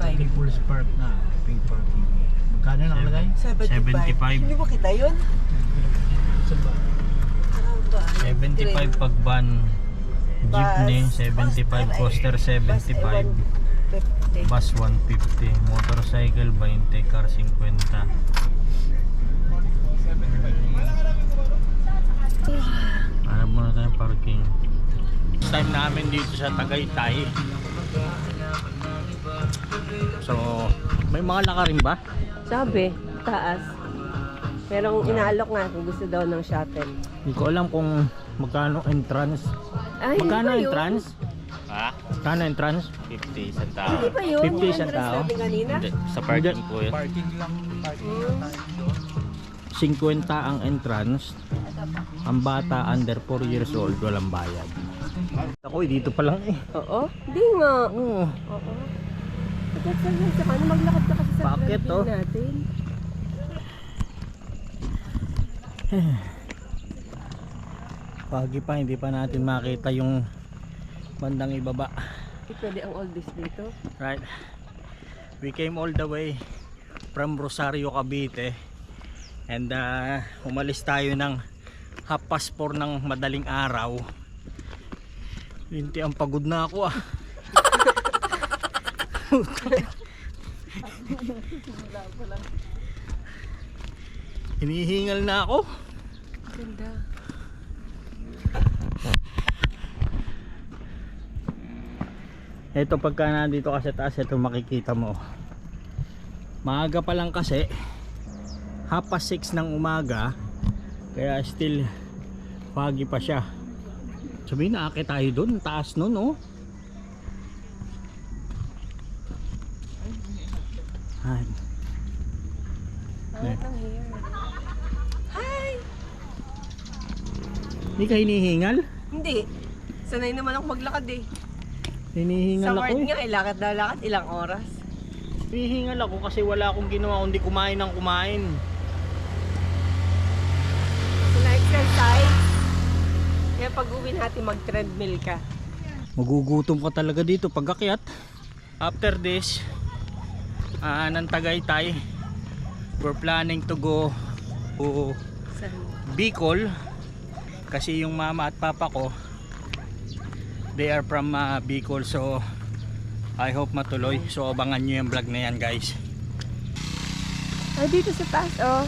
75. People's Park na. Pay parking. Magkano nakalagay? 75. Hindi ba kita yun? Sa ba? Ba? 75 pag van. Jeepney, 75. Coaster, 75. Bus, 150. Motorcycle, 20. Car, 50. Hanap muna tayo parking. Time namin dito sa Tagaytay. So, may mga laka rin ba? Sabi, taas. Pero inaalok nga kung gusto daw ng shuttle. Hindi ko alam kung magkano entrance. Ay, Magkano hindi pa entrance? Ha? Magkano entrance? 50 isang tao. Hindi pa yun. 50 Yung isang tao? Hindi, sa parking po yun. Parking lang. Parking lang tayo. 50 ang entrance. Ang bata under 4 years old walang bayad. Ako dito pa lang eh. Oo. Hindi nga. Oo. Oo. Agad sa sa kanya, maglakad ka kasi sa Bakit, oh? natin. Pagi pa hindi pa natin makita yung bandang ibaba. Hindi pwede ang oldies dito. Right. We came all the way from Rosario, Cavite. And uh, umalis tayo ng half past 4 ng madaling araw. Linti ang pagod na ako ah. Hinihingal na ako. Ganda. Ito pagka nandito ka sa taas, ito makikita mo. Maaga pa lang kasi, half past 6 ng umaga, kaya still foggy pa siya. Sabihin na, tayo doon, taas nun, oh. Ay. Bakit ang hair? Hindi ka hinihingal? Hindi. Sanay naman ako maglakad eh. Hinihingal Sa ako. word eh. nga, eh, lakad na lakad, ilang oras. Hinihingal ako kasi wala akong ginawa kundi kumain ng kumain. Sila exercise. Kaya pag uwi natin, mag-treadmill ka. Magugutom ka talaga dito pag akyat. After this, ah ng Tagaytay, we're planning to go to? Bicol kasi yung mama at papa ko they are from ah, Bicol so I hope matuloy. So abangan nyo yung vlog na yan guys. Ah, dito sa taas, oh.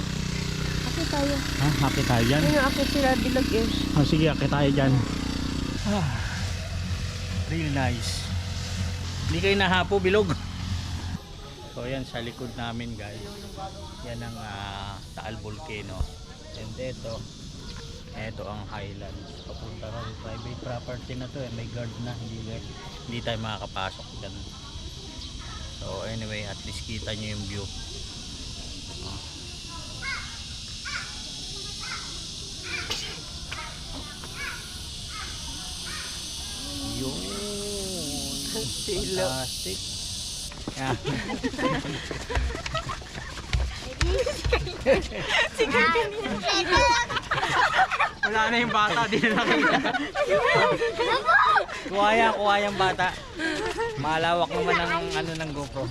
Ako tayo. ha? Happy tayo dyan? Ayun, ako sila bilog eh. oh, sige happy tayo dyan. Ah, real nice. Hindi kayo nahapo bilog. So yan sa likod namin guys. Yan ang ah, Taal Volcano. And ito ito ang Highlands. Papunta sa private property na to eh. May guard na. Hindi, hindi tayo makakapasok. Dyan so anyway at least kita nyo yung view. Ah. yun. Fantastic. Yeah. Wala na yung bata, di na nakita. kuha yan, kuha yung bata. Malawak naman ang ano ng GoPro.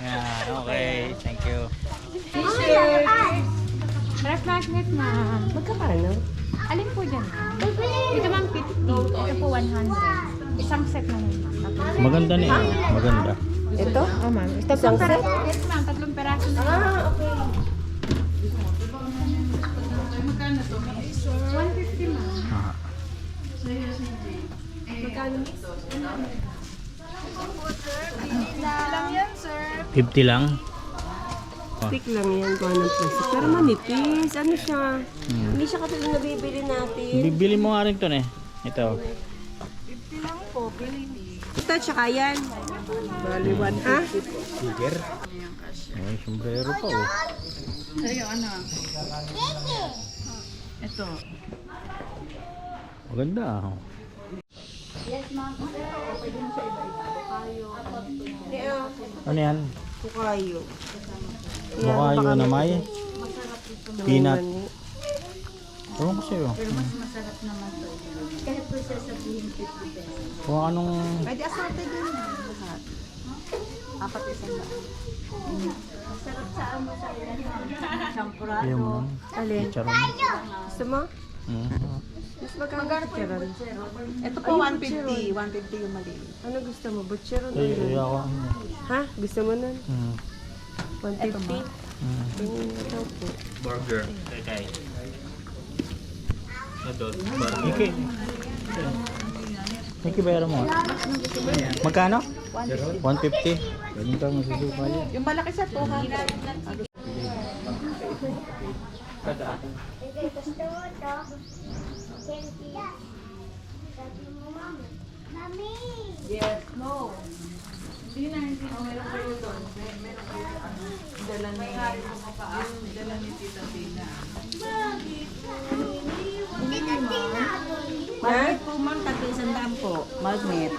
Yeah, okay. Thank you. Ref magnet ma'am. Magkakano? Alin po dyan? Ito ma'am 50. Ito po 100. Isang set na yun Maganda yun. Maganda. Ito? Oh ma'am. Isang Tatlong set? Yes ma'am. Tatlong peraso na. Ah, okay. 150 ma'am. Ah. Magkano? 50 lang. Stick lang yan kung anong plastic. Pero manipis. Ano siya? Hindi siya katulad na bibili natin. Bibili mo nga rin to eh. Ito. Ito, tsaka yan. Bali, 150 ha? Tiger. May sombrero pa oh. Ito. Maganda ah. Ano yan? Kukayo. Bukayo na may peanut. Ewan ko sa'yo. Pero mas masarap naman to. Kahit po siya sabihin 50 pesos. Kung anong... Pwede assorted din lahat. Apat isang daan. Masarap sa amo sa ilan. Champurado. Ayaw mo. Alin? Gusto mo? Mm. Mas magkano chicharon? Ito po 150. 150 yung maliit. Ano gusto mo? Butcheron? Ay, ay, ako. Ha? Gusto mo nun? Mm. 150? Mm. Tingin na daw po. Burger. Kay Adult. Iki. Iki, bayaran mo. Magkano? 150. Ganun ka masusuka yan. Yung malaki sa 200. Yes, no. Hindi na, hindi na. Meron kayo doon. Meron kayo. Dala ni, dala ni Tita Tina. Magnet po ma'am, tatlo isang daan po. Magnet.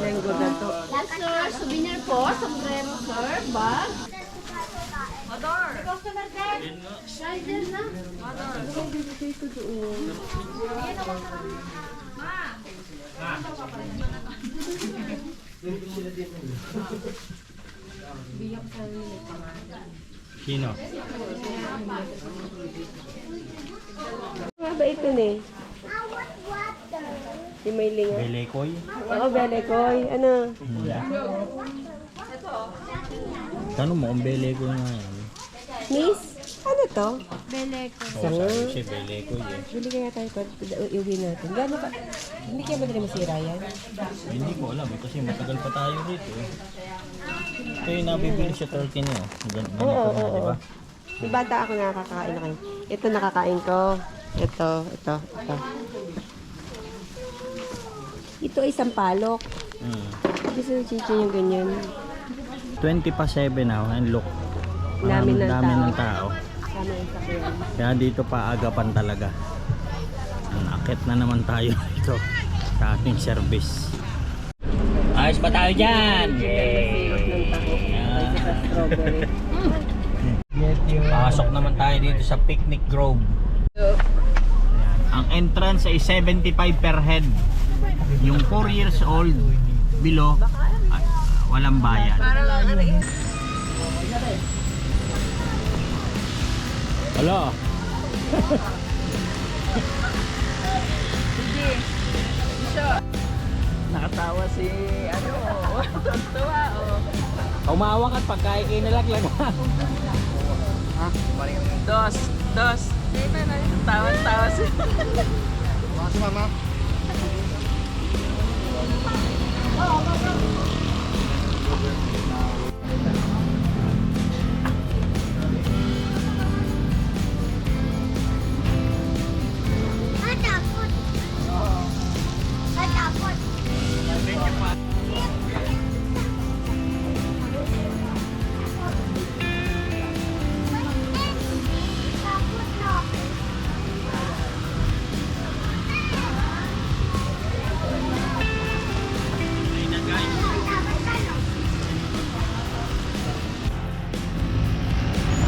Lenggo na to. Yes, sir. Souvenir po. Sombrero, sir. Bag. Motor. Customer care. Rider na. Sino? Ano ba ito ni? Si Mayling ah. Belekoy. Oo, Belekoy. Ano? Tanong mo kung Belekoy nga yan. Miss? Ano to? Beleko. Oo, sabi siya Belekoy eh. Bili kaya tayo pa. Iuwi natin. Gano'n pa? Hindi kaya madali masira yan? Hindi ko alam eh, kasi matagal pa tayo rito eh. Ito yung nabibili sa turkey niyo. Gan- Ganito Oo, na, oo, di ba? Bata ako nakakakain na kayo. Ito nakakain ko. Ito, ito, ito. Ito ay sampalok. Mm. Gusto ng chichen yung ganyan. 20 pa 7 now and look. Dami ng dami tao. ng tao. Tama yung sakyan. Kaya dito pa agapan talaga. Nakit na naman tayo dito sa ating service. Ayos pa tayo dyan! Kaysa sa strawberry. Pasok naman tayo dito sa Picnic Grove. Ayan. Ang entrance ay 75 per head. Yung 4 years old below, ah, walang bayad. Hello. Nakatawa si, ano, tuwa, oh. Umawak at pagkain kayo nalaglag. Dos, dos. Tawa-tawa si. Mga si mama.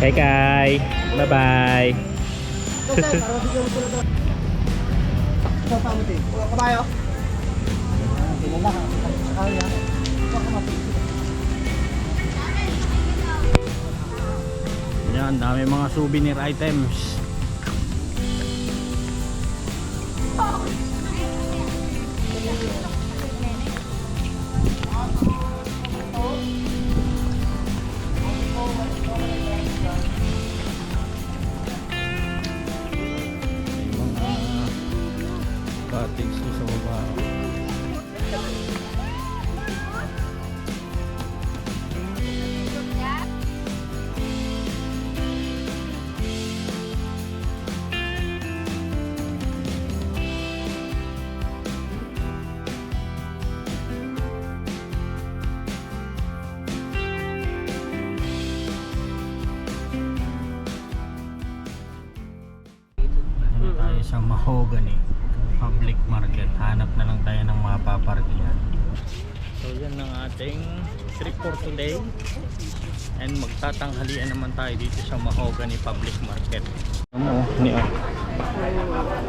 Kay Kay. Bye-bye. Kabayo. Yan, dami mga souvenir items. May trip for today. And magtatanghalian naman tayo dito sa Mahogany Public Market. Ano oh.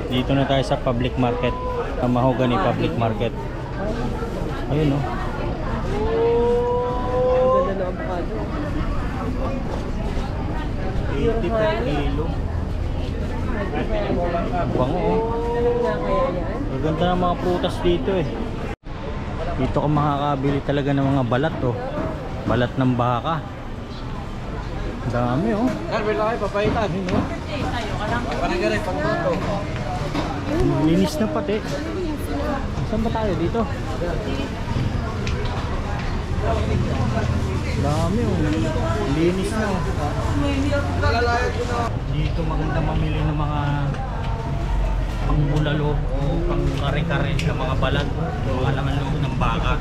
Dito na tayo sa public market. Sa Mahogany Public Market. Ayun oh. Ang ganda ng avocado. 80 per kilo. Bango oh. Kaya yan? Maganda ng mga prutas dito eh. Dito ka makakabili talaga ng mga balat oh. Balat ng baka. Dami oh. Carver lang kayo, papaitan. Linis na pati. Saan ba tayo dito? Dami oh. Linis na oh. Dito maganda mamili ng mga pangbulalo o pang kare-kare sa mga balat, mga laman loob ng baka.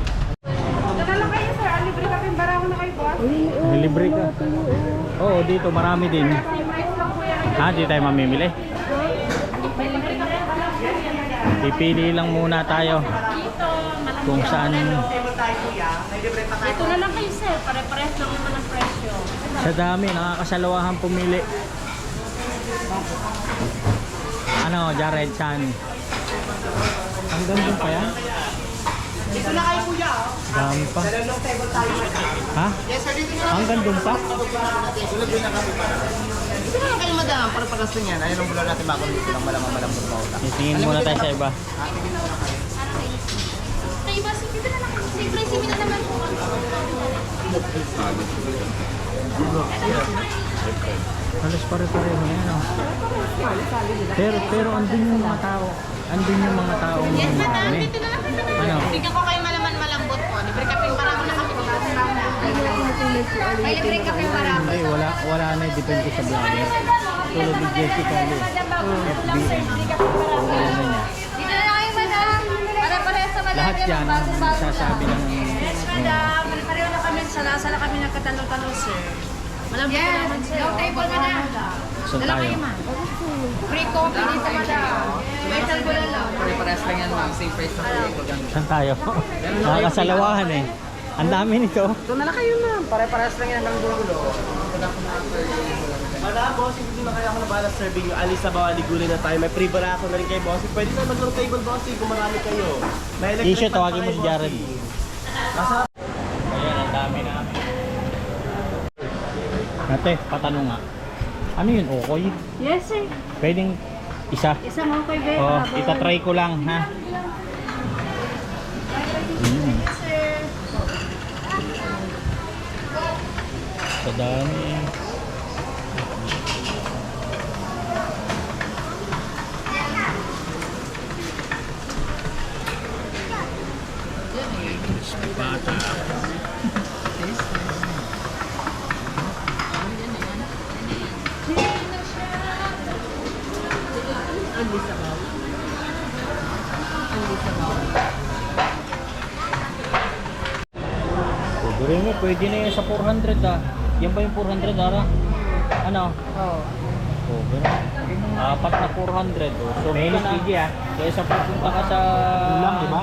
May libre ka. Oo, dito marami din. Ha, di tayo mamimili. Pipili lang muna tayo kung saan Ito na lang kayo sir, pare-pares lang naman ang presyo. sa dami nakakasalawahan pumili. Ano, Jared Chan? Hanggang doon pa yan? Dito na kayo kuya. Dami pa. Ha? Hanggang doon pa? Dito na kayo madam. Para pagas lang yan. Ayun ang bulan natin bago dito lang malamang malambot pa utak. Tingin muna tayo sa iba. Kay boss, dito na lang. Siyempre, simi na naman. Halos pare-pareho na yan. oh. Pero, pero andun yung mga tao. Andun yung mga tao. Yes, madam. Dito na lang kayo. Ano? Bigyan ko kayo malaman malambot po. Libre kaping para ko na kami. May libre kaping para ko. Hindi, wala, wala na. Depende sa vlogger. Tulad ni Jessica Lee. FB. Wala na niya. Dito na lang kayo, madam. Para-pares sa madam. Lahat yan, sasabi ng... Madam, pare-pareho na kami. Sala-sala kami nagkatanong-tanong, sir. Malambot yes. naman, sir. No table, madam. Saan tayo? Free coffee dito, madam. Special ko lang lang. Pare-pares lang yan ma'am. Same price na po. Saan tayo? Nakakasalawahan eh. Ang dami nito. Ito na lang kayo ma'am. Pare-pares lang yan ng dulo. Madam, boss, hindi na kaya ako na bahala serving yung alis sa bawali gulay na tayo. May free barako na rin kayo, boss. Pwede na mag-long table, boss, kung marami kayo. May electric Issue, tawagin mo si Jared. bossy. Masarap. Ayan, ang dami namin. Ate, patanong nga. Ano yun, okoy? Yes, sir. Pwedeng isa? Isang okay, babe. Oh, itatry ko lang, ha? Mm. Sir. Sa dami. Yan ba yung 400 ara? Ano? Oo. Oh, ganun. Apat na 400 oh. So, may LPG ah. Kaya sa pupunta ka sa... Kulang, di ba?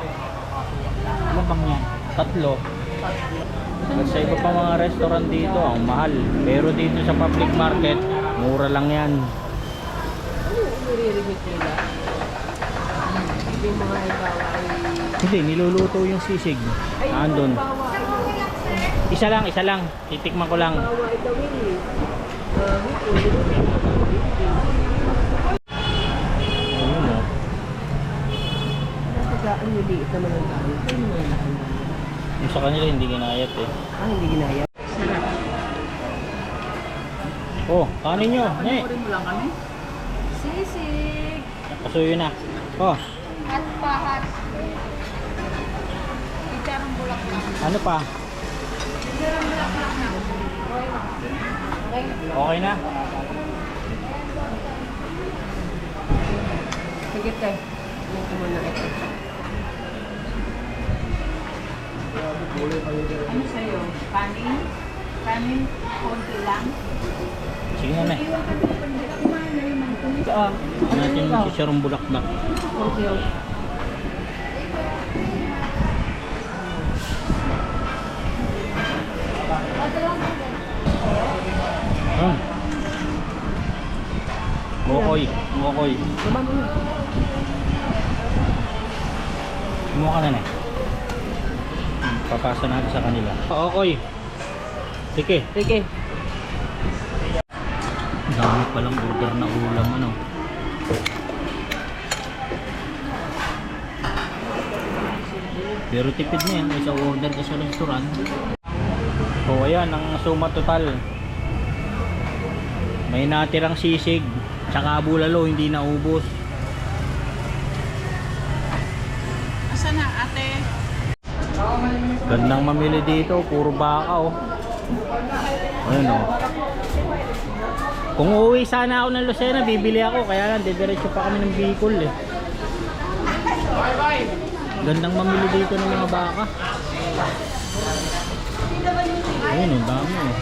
Ilan bang yan? Tatlo. Sa iba pa mga restaurant dito, ang mahal. Pero dito sa public market, mura lang yan. Ano yung nire-remit nila? Yung mga halimbawa ay... Hindi, niluluto yung sisig. Ay... Isa lang, isa lang. Titikman ko lang. Yung sa kanila hindi ginayat eh. Ah, hindi ginaya. Oh, kanin nyo. Ne. Sisig. Pasuyo na. Oh, At pahat. Ano pa? Okay na? Sige te. Ito mo na ito. Ano sa'yo? Kanin? Kanin? Konti lang? Sige na, ne. Saan? Ano natin yung sisirong bulaklak. Okay, okay. Ah. Mokoy, mokoy. Kumuha ka na na. Papasa natin sa kanila. Okoy. Sige. Sige. Dami palang order na ulam ano. Pero tipid na yan sa order ka sa restaurant. So ayan ang suma total. May natirang sisig, tsaka bulalo hindi naubos. Asa na, ate? Gandang mamili dito, puro baka oh. Ayun oh. Kung uuwi sana ako ng Lucena, bibili ako. Kaya lang, didiretso pa kami ng Bicol eh. Gandang mamili dito ng mga baka. Ayun, ang dami oh.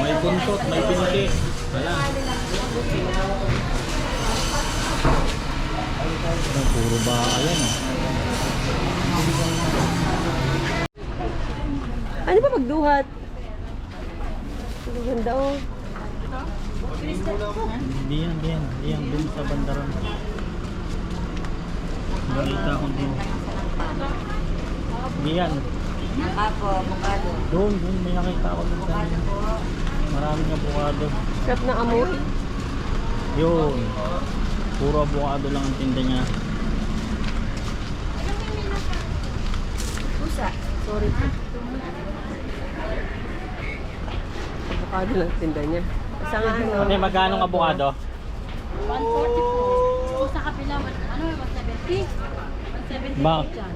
May buntot, may piniki. Wala. Ayun, puro baka yan oh. Ano ba pagduhat? Ang ganda oh. Hindi yan, hindi yan. Hindi yan, dun sa bandaran. Nakita ko din. Hindi yan. Doon, doon. May nakita ako dun sa Maraming abukado. Sarap na amoy. Yun. Puro abukado lang ang tinda niya. Sorry po. Avocado lang tinda niya. Sa nga ano? Ate, magkano ang abukado? 140 po. Sa kapila, ano yung 170? 170 Ba- po dyan.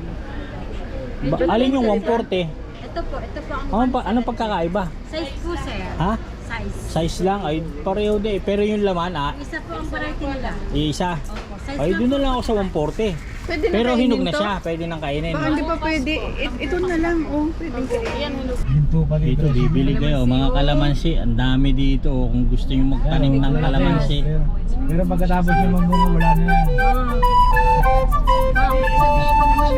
Ba, alin yung 140? Ito po, ito po ang Ano pa, anong pagkakaiba? size po, sir. Ha? Size. Size lang? Ay, pareho din. Pero yung laman, ah, Isa po ang variety nila. isa. Opo, size Ay, lang doon na lang ako sa 140. Pwede Pero hinog na siya. Pwede nang kainin. Baka hindi pa pwede. It- ito na lang, oh. Pwede kainin. Dito, bibili kayo. Mga kalamansi, ang dami dito. oh, Kung gusto nyo magtanim ng kalamansi. Pero pagkatapos niya mamunga, wala na yan. Sabihin mo